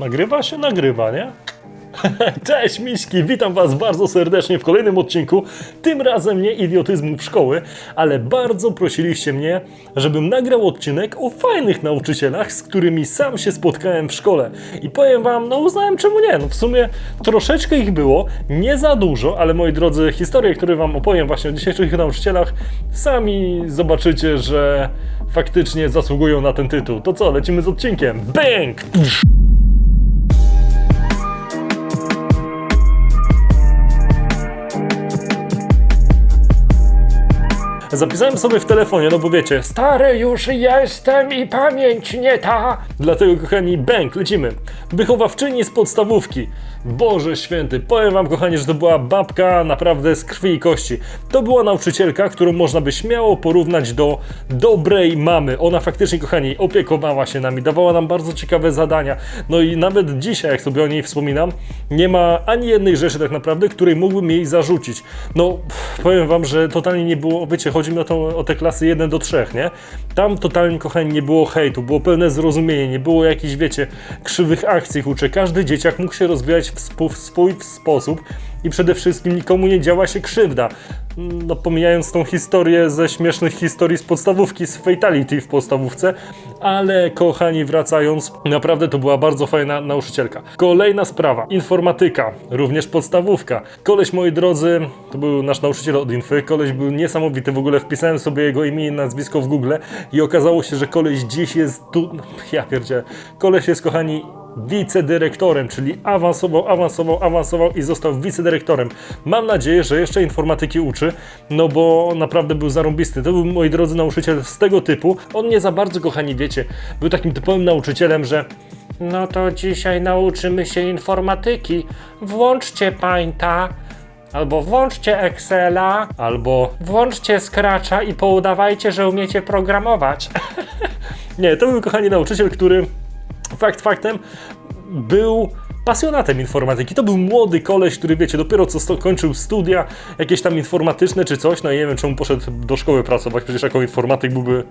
Nagrywa się? Nagrywa, nie? Cześć Miśki, witam Was bardzo serdecznie w kolejnym odcinku. Tym razem nie idiotyzmu w szkoły, ale bardzo prosiliście mnie, żebym nagrał odcinek o fajnych nauczycielach, z którymi sam się spotkałem w szkole. I powiem Wam, no uznałem czemu nie. No w sumie troszeczkę ich było, nie za dużo, ale moi drodzy, historie, które Wam opowiem właśnie o dzisiejszych nauczycielach, sami zobaczycie, że faktycznie zasługują na ten tytuł. To co, lecimy z odcinkiem. Bang! Zapisałem sobie w telefonie, no bo wiecie, stary już jestem i pamięć nie ta. Dlatego, kochani, bęk, lecimy. Wychowawczyni z podstawówki. Boże święty, powiem wam, kochani, że to była babka naprawdę z krwi i kości. To była nauczycielka, którą można by śmiało porównać do dobrej mamy. Ona faktycznie, kochani, opiekowała się nami, dawała nam bardzo ciekawe zadania. No i nawet dzisiaj, jak sobie o niej wspominam, nie ma ani jednej rzeczy tak naprawdę, której mógłbym jej zarzucić. No, pff, powiem wam, że totalnie nie było, wiecie, chodzi mi o, tą, o te klasy 1 do 3, nie? Tam totalnie, kochani, nie było hejtu, było pełne zrozumienie, nie było jakichś, wiecie, krzywych akcji, uczę. Każdy dzieciak mógł się rozwijać w swój sposób i przede wszystkim nikomu nie działa się krzywda. No, pomijając tą historię ze śmiesznych historii z podstawówki, z Fatality w podstawówce, ale kochani, wracając, naprawdę to była bardzo fajna nauczycielka. Kolejna sprawa, informatyka, również podstawówka. Koleś, moi drodzy, to był nasz nauczyciel od infy, koleś był niesamowity, w ogóle wpisałem sobie jego imię i nazwisko w Google i okazało się, że koleś dziś jest tu, ja pierdzie, koleś jest, kochani, wicedyrektorem, czyli awansował, awansował, awansował i został wicedyrektorem. Mam nadzieję, że jeszcze informatyki uczy, no bo naprawdę był zarąbisty. To był, moi drodzy, nauczyciel z tego typu. On nie za bardzo, kochani, wiecie, był takim typowym nauczycielem, że no to dzisiaj nauczymy się informatyki. Włączcie Painta. Albo włączcie Excela, albo włączcie Scratcha i poudawajcie, że umiecie programować. Nie, to był kochani nauczyciel, który fakt faktem był pasjonatem informatyki. To był młody koleś, który wiecie, dopiero co kończył studia jakieś tam informatyczne czy coś. No i nie wiem, czemu poszedł do szkoły pracować, przecież jako informatyk byłby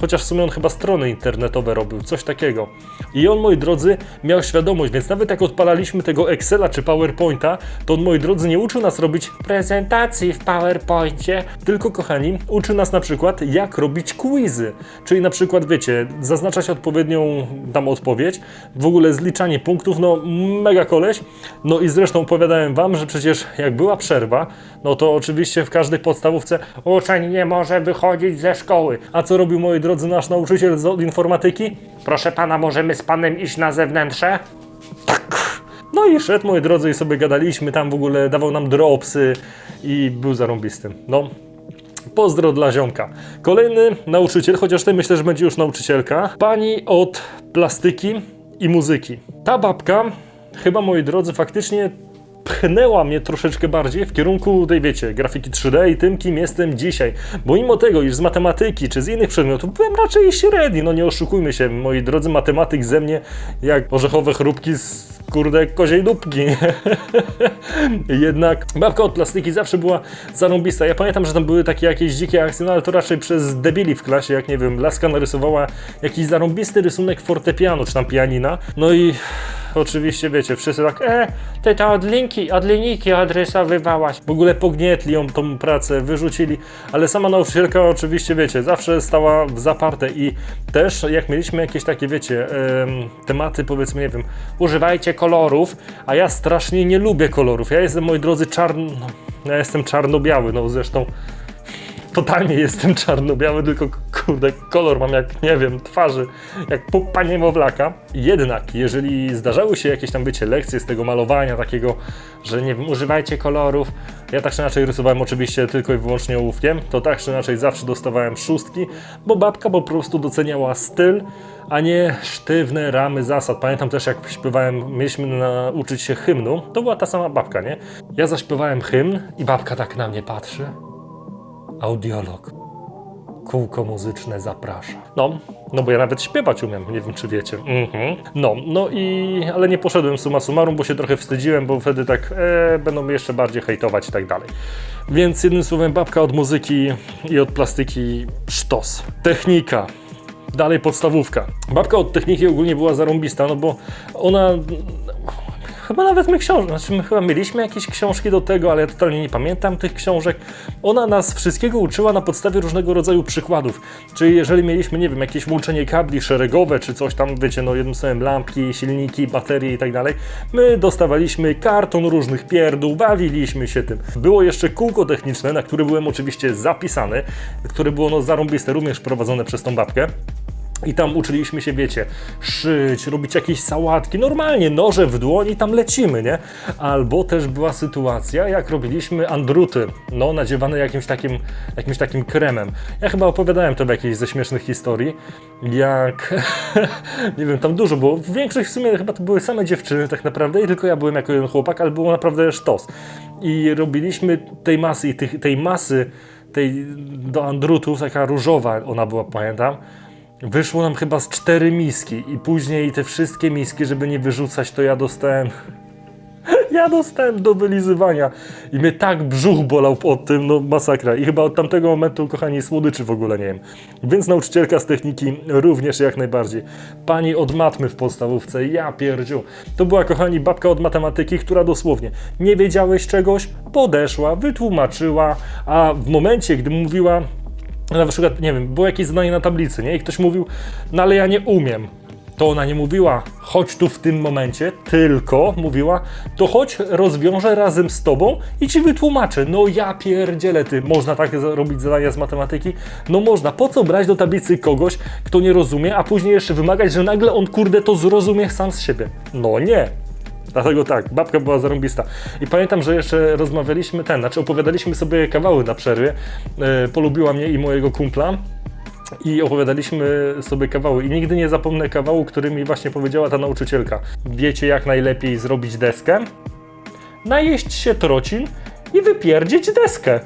Chociaż w sumie on chyba strony internetowe robił, coś takiego. I on, moi drodzy, miał świadomość, więc nawet jak odpalaliśmy tego Excela czy PowerPointa, to on, moi drodzy, nie uczył nas robić prezentacji w PowerPoincie, tylko, kochani, uczył nas na przykład, jak robić quizy. Czyli na przykład, wiecie, zaznaczać odpowiednią tam odpowiedź, w ogóle zliczanie punktów, no mega koleś. No i zresztą opowiadałem wam, że przecież jak była przerwa, no to oczywiście w każdej podstawówce uczeń nie może wychodzić ze szkoły. A co robił, moi drodzy, nasz nauczyciel z informatyki? Proszę pana, możemy z panem iść na zewnętrzne? Tak. No i szedł, moi drodzy, i sobie gadaliśmy, tam w ogóle dawał nam dropsy i był zarąbistym. No, Pozdro dla ziomka. Kolejny nauczyciel, chociaż ty myślę, że będzie już nauczycielka. Pani od plastyki i muzyki. Ta babka, chyba moi drodzy, faktycznie pchnęła mnie troszeczkę bardziej w kierunku tej, wiecie, grafiki 3D i tym, kim jestem dzisiaj. Bo mimo tego, iż z matematyki czy z innych przedmiotów byłem raczej średni, no nie oszukujmy się, moi drodzy, matematyk ze mnie jak orzechowe chrupki z kurde koziej dupki. Jednak babka od plastyki zawsze była zarąbista. Ja pamiętam, że tam były takie jakieś dzikie akcje, no ale to raczej przez debili w klasie, jak nie wiem, laska narysowała jakiś zarąbisty rysunek fortepianu, czy tam pianina. No i oczywiście, wiecie, wszyscy tak, e, ty to od linki, od odrysowywałaś. W ogóle pognietli ją tą pracę, wyrzucili, ale sama nauczycielka oczywiście, wiecie, zawsze stała w zaparte i też jak mieliśmy jakieś takie, wiecie, em, tematy, powiedzmy, nie wiem, używajcie kolorów, a ja strasznie nie lubię kolorów. Ja jestem, moi drodzy, czarno, ja jestem czarno-biały, no zresztą totalnie jestem czarno-biały, tylko kurde, kolor mam jak, nie wiem, twarzy, jak pupa niemowlaka. Jednak, jeżeli zdarzały się jakieś tam, wiecie, lekcje z tego malowania takiego, że nie wiem, używajcie kolorów, ja tak czy inaczej rysowałem oczywiście tylko i wyłącznie ołówkiem, to tak czy inaczej zawsze dostawałem szóstki, bo babka po prostu doceniała styl, a nie sztywne ramy zasad. Pamiętam też, jak śpiewałem, mieliśmy nauczyć się hymnu, to była ta sama babka, nie? Ja zaśpiewałem hymn i babka tak na mnie patrzy. Audiolog. Kółko muzyczne zaprasza. No, no bo ja nawet śpiewać umiem, nie wiem czy wiecie. Mhm. No, no i, ale nie poszedłem summa summarum, bo się trochę wstydziłem, bo wtedy tak, e, będą mnie jeszcze bardziej hejtować i tak dalej. Więc jednym słowem, babka od muzyki i od plastyki sztos. Technika. Dalej podstawówka. Babka od techniki ogólnie była zarąbista, no bo ona Chyba nawet my książki, znaczy my chyba mieliśmy jakieś książki do tego, ale ja totalnie nie pamiętam tych książek. Ona nas wszystkiego uczyła na podstawie różnego rodzaju przykładów. Czyli jeżeli mieliśmy, nie wiem, jakieś łączenie kabli szeregowe, czy coś tam, wiecie, no jednym słowem lampki, silniki, baterie i tak dalej, my dostawaliśmy karton różnych pierdół, bawiliśmy się tym. Było jeszcze kółko techniczne, na które byłem oczywiście zapisany, które było no zarąbiste, również prowadzone przez tą babkę. I tam uczyliśmy się, wiecie, szyć, robić jakieś sałatki, normalnie noże w dłoni, tam lecimy, nie? Albo też była sytuacja, jak robiliśmy andruty, no nadziewane jakimś takim, jakimś takim kremem. Ja chyba opowiadałem to w jakiejś ze śmiesznych historii, jak, nie wiem, tam dużo było, większość w sumie chyba to były same dziewczyny tak naprawdę i tylko ja byłem jako jeden chłopak, ale było naprawdę sztos. I robiliśmy tej masy i tej masy, tej do andrutów, taka różowa ona była, pamiętam, Wyszło nam chyba z cztery miski i później te wszystkie miski, żeby nie wyrzucać, to ja dostałem... Ja dostałem do wylizywania i mnie tak brzuch bolał pod tym, no masakra. I chyba od tamtego momentu, kochani, słodyczy w ogóle nie wiem. Więc nauczycielka z techniki również jak najbardziej. Pani od matmy w podstawówce, ja pierdziu. To była, kochani, babka od matematyki, która dosłownie nie wiedziałeś czegoś, podeszła, wytłumaczyła, a w momencie, gdy mówiła, na przykład, nie wiem, było jakieś zadanie na tablicy, nie? I ktoś mówił, no ale ja nie umiem. To ona nie mówiła, chodź tu w tym momencie, tylko mówiła, to chodź, rozwiążę razem z tobą i ci wytłumaczę. No ja pierdzielę ty, można tak robić zadania z matematyki? No można, po co brać do tablicy kogoś, kto nie rozumie, a później jeszcze wymagać, że nagle on kurde to zrozumie sam z siebie? No nie. Dlatego tak, babka była zarąbista. I pamiętam, że jeszcze rozmawialiśmy ten, znaczy opowiadaliśmy sobie kawały na przerwie. E, polubiła mnie i mojego kumpla. I opowiadaliśmy sobie kawały. I nigdy nie zapomnę kawału, który mi właśnie powiedziała ta nauczycielka. Wiecie, jak najlepiej zrobić deskę? Najeść się trocin i wypierdzieć deskę.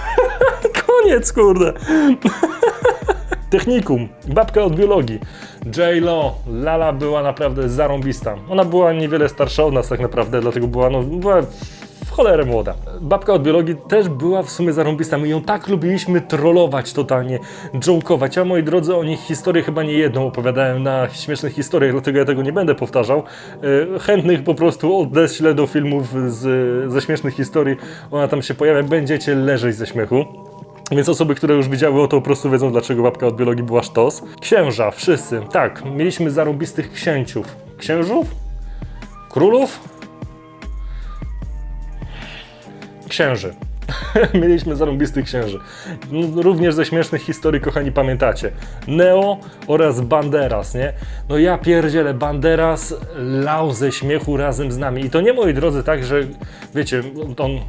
Koniec, kurde. Technikum, babka od biologii. J-Lo, Lala była naprawdę zarąbista. Ona była niewiele starsza od nas tak naprawdę, dlatego była, no, była w cholerę młoda. Babka od biologii też była w sumie zarąbista. My ją tak lubiliśmy trollować totalnie, joke'ować. A moi drodzy, o nich historię chyba nie jedną opowiadałem na śmiesznych historiach, dlatego ja tego nie będę powtarzał. E, Chętnych po prostu odeślę do filmów z, ze śmiesznych historii. Ona tam się pojawia, będziecie leżeć ze śmiechu. Więc osoby, które już widziały to po prostu wiedzą, dlaczego babka od biologii była sztos. Księża, wszyscy. Tak, mieliśmy zarąbistych księciów. Księżów? Królów? Księży. Mieliśmy zarąbistych księży. No, Również ze śmiesznych historii, kochani, pamiętacie. Neo oraz Banderas, nie? No ja pierdzielę, Banderas lał ze śmiechu razem z nami. I to nie, moi drodzy, tak, że wiecie, on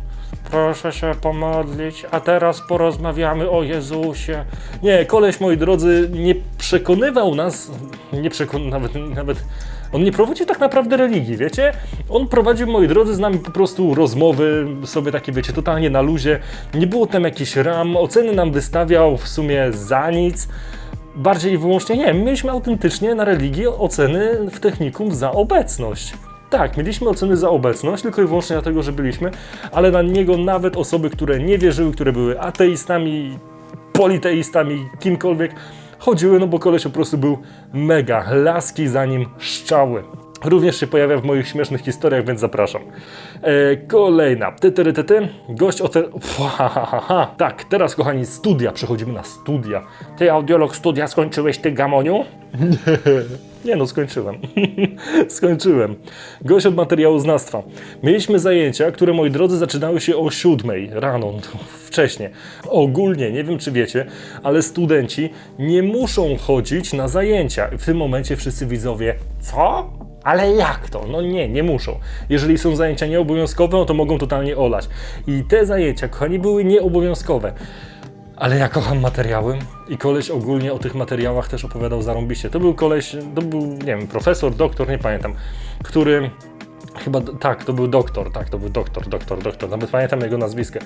proszę się pomodlić, a teraz porozmawiamy o Jezusie. Nie, koleś, moi drodzy, nie przekonywał nas, nie przekon... nawet, nawet on nie prowadził tak naprawdę religii, wiecie? On prowadził, moi drodzy, z nami po prostu rozmowy, sobie takie, wiecie, totalnie na luzie. Nie było tam jakichś ram, oceny nam wystawiał w sumie za nic. Bardziej i wyłącznie nie, my mieliśmy autentycznie na religii oceny w technikum za obecność. Tak, mieliśmy oceny za obecność, tylko i wyłącznie dlatego, że byliśmy, ale na niego nawet osoby, które nie wierzyły, które były ateistami, politeistami, kimkolwiek, chodziły, no bo koleś po prostu był mega, laski za nim szczały. Również się pojawia w moich śmiesznych historiach, więc zapraszam. E, kolejna. Ty, ty, ty, ty. Gość o te... Ha, ha, ha. Tak, teraz kochani, studia. Przechodzimy na studia. Ty, audiolog, studia skończyłeś, ty, gamoniu? Nie no, skończyłem. skończyłem. Gość od materiałoznawstwa. Mieliśmy zajęcia, które, moi drodzy, zaczynały się o siódmej rano, no, wcześnie. Ogólnie, nie wiem czy wiecie, ale studenci nie muszą chodzić na zajęcia. W tym momencie wszyscy widzowie, co? Ale jak to? No nie, nie muszą. Jeżeli są zajęcia nieobowiązkowe, no to mogą totalnie olać. I te zajęcia, kochani, były nieobowiązkowe. Ale ja kocham materiały i koleś ogólnie o tych materiałach też opowiadał zarąbiście. To był koleś, to był, nie wiem, profesor, doktor, nie pamiętam, który Chyba tak, to był doktor, tak, to był doktor, doktor, doktor. Nawet pamiętam jego nazwiskę,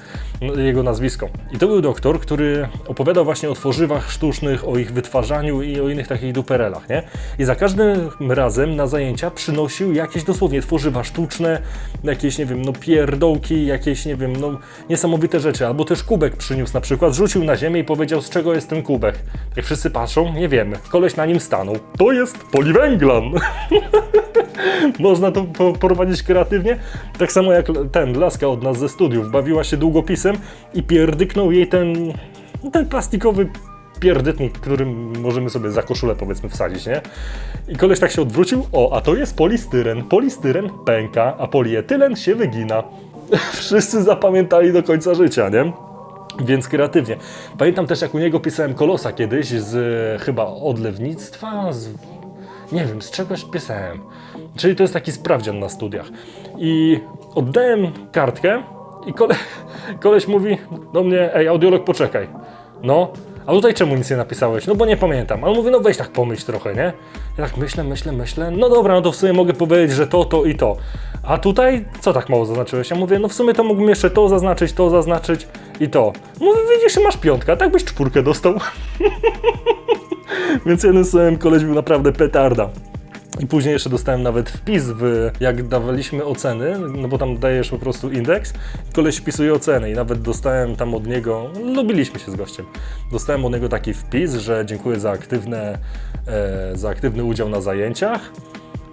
jego nazwisko. I to był doktor, który opowiadał właśnie o tworzywach sztucznych, o ich wytwarzaniu i o innych takich duperelach, nie? I za każdym razem na zajęcia przynosił jakieś dosłownie tworzywa sztuczne, jakieś, nie wiem, no pierdołki, jakieś, nie wiem, no niesamowite rzeczy. Albo też kubek przyniósł na przykład, rzucił na ziemię i powiedział, z czego jest ten kubek. Jak wszyscy patrzą, nie wiemy. Koleś na nim stanął. To jest poliwęglan. Można to prowadzić kreatywnie. Tak samo jak ten laska od nas ze studiów. Bawiła się długopisem i pierdyknął jej ten, ten plastikowy pierdytnik, którym możemy sobie za koszulę powiedzmy wsadzić, nie? I koleś tak się odwrócił, o, a to jest polistyren. Polistyren pęka, a polietylen się wygina. Wszyscy zapamiętali do końca życia, nie? Więc kreatywnie. Pamiętam też, jak u niego pisałem kolosa kiedyś z chyba odlewnictwa, z, nie wiem, z czegoś pisałem. Czyli to jest taki sprawdzian na studiach. I oddałem kartkę i kole, koleś mówi do mnie, ej, audiolog, poczekaj. No, a tutaj czemu nic nie napisałeś? No bo nie pamiętam. Ale mówię, no weź tak pomyśl trochę, nie? Ja tak myślę, myślę, myślę. No dobra, no to w sumie mogę powiedzieć, że to, to i to. A tutaj co tak mało zaznaczyłeś? Ja mówię, no w sumie to mógłbym jeszcze to zaznaczyć, to zaznaczyć i to. Mówię, widzisz, masz piątkę, a tak byś czwórkę dostał. Więc jednym słowem koleś był naprawdę petarda. I później jeszcze dostałem nawet wpis, w, jak dawaliśmy oceny, no bo tam dajesz po prostu indeks, koleś wpisuje oceny i nawet dostałem tam od niego, lubiliśmy się z gościem, dostałem od niego taki wpis, że dziękuję za, aktywne, e, za aktywny udział na zajęciach,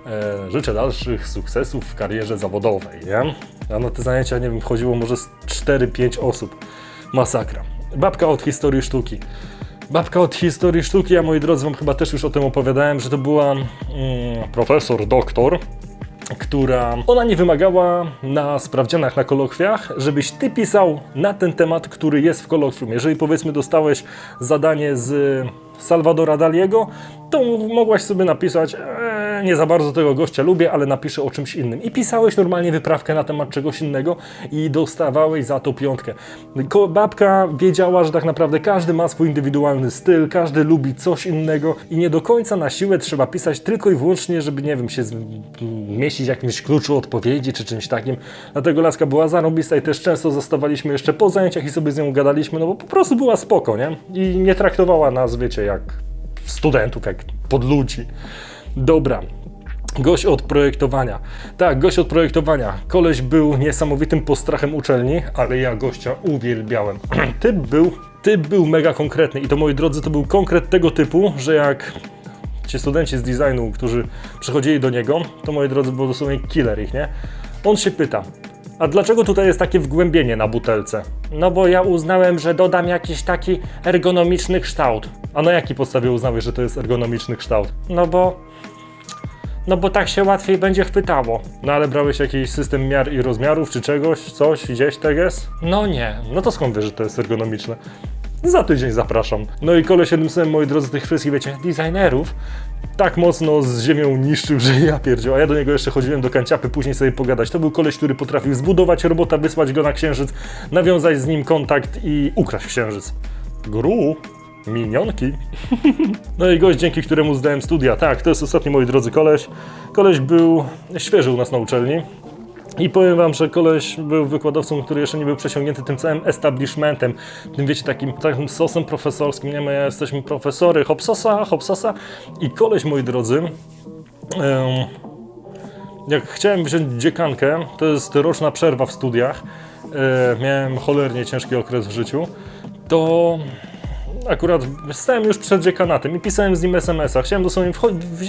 e, życzę dalszych sukcesów w karierze zawodowej, nie? A na te zajęcia, nie wiem, chodziło może z 4-5 osób. Masakra. Babka od historii sztuki. Babka od historii sztuki, ja moi drodzy, wam chyba też już o tym opowiadałem, że to była mm, profesor, doktor, która ona nie wymagała na sprawdzianach, na kolokwiach, żebyś ty pisał na ten temat, który jest w kolokwium. Jeżeli powiedzmy dostałeś zadanie z Salvadora Daliego, to mogłaś sobie napisać, eee, nie za bardzo tego gościa lubię, ale napiszę o czymś innym. I pisałeś normalnie wyprawkę na temat czegoś innego i dostawałeś za to piątkę. Babka wiedziała, że tak naprawdę każdy ma swój indywidualny styl, każdy lubi coś innego i nie do końca na siłę trzeba pisać tylko i wyłącznie, żeby, nie wiem, się mieścić w jakimś kluczu odpowiedzi czy czymś takim. Dlatego Laska była zarobista i też często zostawaliśmy jeszcze po zajęciach i sobie z nią gadaliśmy, no bo po prostu była spoko, nie? I nie traktowała nas, wiecie, jak studentów, jak pod ludzi. Dobra. Gość od projektowania. Tak, gość od projektowania. Koleś był niesamowitym postrachem uczelni, ale ja gościa uwielbiałem. typ był, typ był mega konkretny i to moi drodzy, to był konkret tego typu, że jak ci studenci z designu, którzy przychodzili do niego, to moi drodzy, był dosłownie killer ich, nie? On się pyta, a dlaczego tutaj jest takie wgłębienie na butelce? No bo ja uznałem, że dodam jakiś taki ergonomiczny kształt. A na jakiej podstawie uznałeś, że to jest ergonomiczny kształt? No bo... No bo tak się łatwiej będzie chwytało. No ale brałeś jakiś system miar i rozmiarów, czy czegoś, coś, gdzieś teges? No nie. No to skąd wiesz, że to jest ergonomiczne? Za tydzień zapraszam. No i koleś jednym moi drodzy, tych wszystkich, wiecie, designerów, tak mocno z ziemią niszczył, że ja pierdział. A ja do niego jeszcze chodziłem do kanciapy, później sobie pogadać. To był koleś, który potrafił zbudować robota, wysłać go na księżyc, nawiązać z nim kontakt i ukraść księżyc. Gru, minionki. No i gość, dzięki któremu zdałem studia. Tak, to jest ostatni, moi drodzy, koleś. Koleś był świeży u nas na uczelni. I powiem wam, że koleś był wykładowcą, który jeszcze nie był przesiągnięty tym całym establishmentem, tym wiecie, takim, takim sosem profesorskim, nie, my jesteśmy profesory, hopsosa, hopsosa i koleś, moi drodzy, jak chciałem wziąć dziekankę, to jest roczna przerwa w studiach, e, miałem cholernie ciężki okres w życiu, to akurat stałem już przed dziekanatem i pisałem z nim SMS-a. Chciałem dosłownie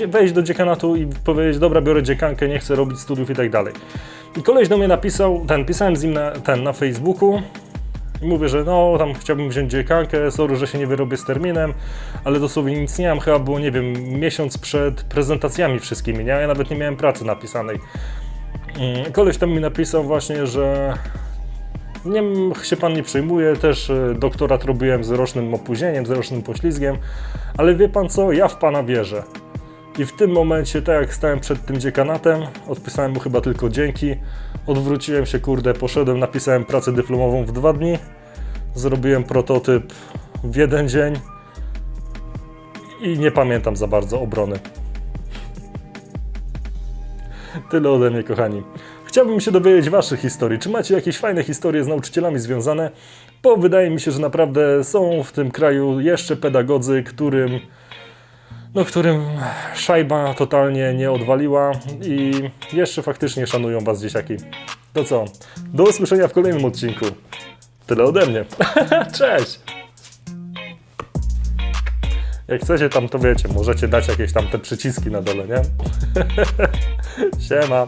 wejść do dziekanatu i powiedzieć, dobra, biorę dziekankę, nie chcę robić studiów i tak dalej. I koleś do mnie napisał, ten, pisałem z nim na, ten, na Facebooku i mówię, że no, tam chciałbym wziąć dziekankę, sorry, że się nie wyrobię z terminem, ale dosłownie nic nie mam, chyba było, nie wiem, miesiąc przed prezentacjami wszystkimi, nie? Ja nawet nie miałem pracy napisanej. Mm, Koleś tam mi napisał właśnie, że nie m- się pan nie przejmuje, też e, doktorat robiłem z rocznym opóźnieniem, z rocznym poślizgiem, ale wie pan co, ja w pana wierzę. I w tym momencie, tak jak stałem przed tym dziekanatem, odpisałem mu chyba tylko dzięki, odwróciłem się, kurde, poszedłem, napisałem pracę dyplomową w dwa dni, zrobiłem prototyp w jeden dzień i nie pamiętam za bardzo obrony. Tyle ode mnie, kochani. Chciałbym się dowiedzieć Waszych historii. Czy macie jakieś fajne historie z nauczycielami związane? Bo wydaje mi się, że naprawdę są w tym kraju jeszcze pedagodzy, którym no, którym szajba totalnie nie odwaliła i jeszcze faktycznie szanują Was dzieciaki. To co? Do usłyszenia w kolejnym odcinku. Tyle ode mnie. Cześć! Jak chcecie tam, to wiecie, możecie dać jakieś tam te przyciski na dole, nie? Siema!